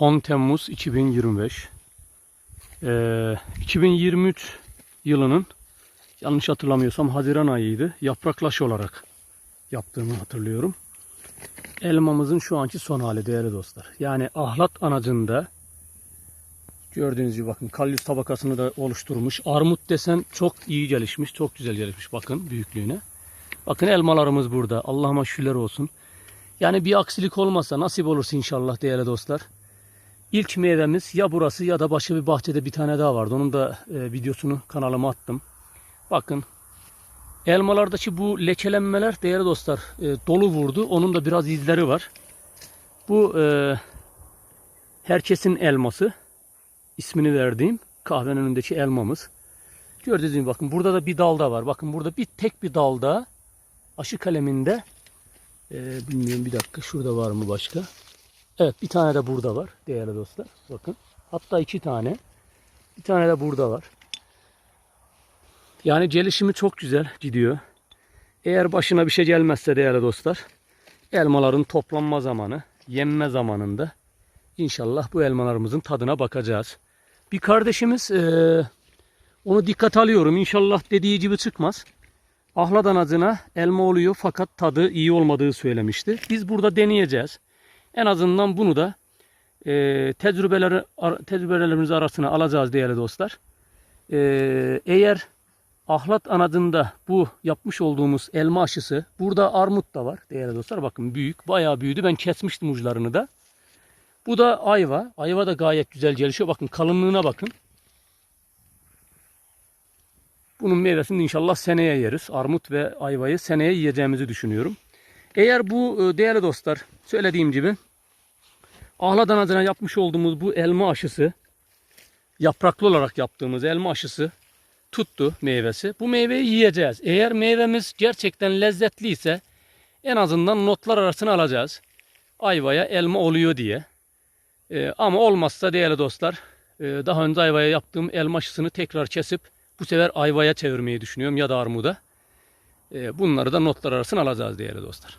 10 Temmuz 2025. Ee, 2023 yılının yanlış hatırlamıyorsam Haziran ayıydı. Yapraklaş olarak yaptığımı hatırlıyorum. Elmamızın şu anki son hali değerli dostlar. Yani ahlat anacında gördüğünüz gibi bakın kalyus tabakasını da oluşturmuş. Armut desen çok iyi gelişmiş. Çok güzel gelişmiş bakın büyüklüğüne. Bakın elmalarımız burada. Allah'ıma şükürler olsun. Yani bir aksilik olmazsa nasip olursa inşallah değerli dostlar. İlk meyvemiz ya burası ya da başka bir bahçede bir tane daha vardı. Onun da e, videosunu kanalıma attım. Bakın elmalardaki bu lekelenmeler değerli dostlar e, dolu vurdu. Onun da biraz izleri var. Bu e, herkesin elması. ismini verdiğim kahvenin önündeki elmamız. Gördüğünüz gibi bakın burada da bir dalda var. Bakın burada bir tek bir dalda aşı kaleminde ee, bilmiyorum bir dakika şurada var mı başka? Evet bir tane de burada var değerli dostlar. Bakın. Hatta iki tane. Bir tane de burada var. Yani gelişimi çok güzel gidiyor. Eğer başına bir şey gelmezse değerli dostlar. Elmaların toplanma zamanı, yenme zamanında inşallah bu elmalarımızın tadına bakacağız. Bir kardeşimiz eee, onu dikkat alıyorum. İnşallah dediği gibi çıkmaz. Ahlat anacına elma oluyor fakat tadı iyi olmadığı söylemişti. Biz burada deneyeceğiz. En azından bunu da e, tecrübeleri tecrübelerimiz arasına alacağız değerli dostlar. E, eğer ahlat anacında bu yapmış olduğumuz elma aşısı burada armut da var değerli dostlar. Bakın büyük bayağı büyüdü. Ben kesmiştim uçlarını da. Bu da ayva. Ayva da gayet güzel gelişiyor. Bakın kalınlığına bakın. Bunun meyvesini inşallah seneye yeriz. Armut ve ayvayı seneye yiyeceğimizi düşünüyorum. Eğer bu e, değerli dostlar söylediğim gibi ahlat anacına yapmış olduğumuz bu elma aşısı yapraklı olarak yaptığımız elma aşısı tuttu meyvesi. Bu meyveyi yiyeceğiz. Eğer meyvemiz gerçekten lezzetliyse en azından notlar arasına alacağız. Ayvaya elma oluyor diye. E, ama olmazsa değerli dostlar e, daha önce ayvaya yaptığım elma aşısını tekrar kesip bu sefer ayvaya çevirmeyi düşünüyorum ya da armuda. E, bunları da notlar arasına alacağız değerli dostlar.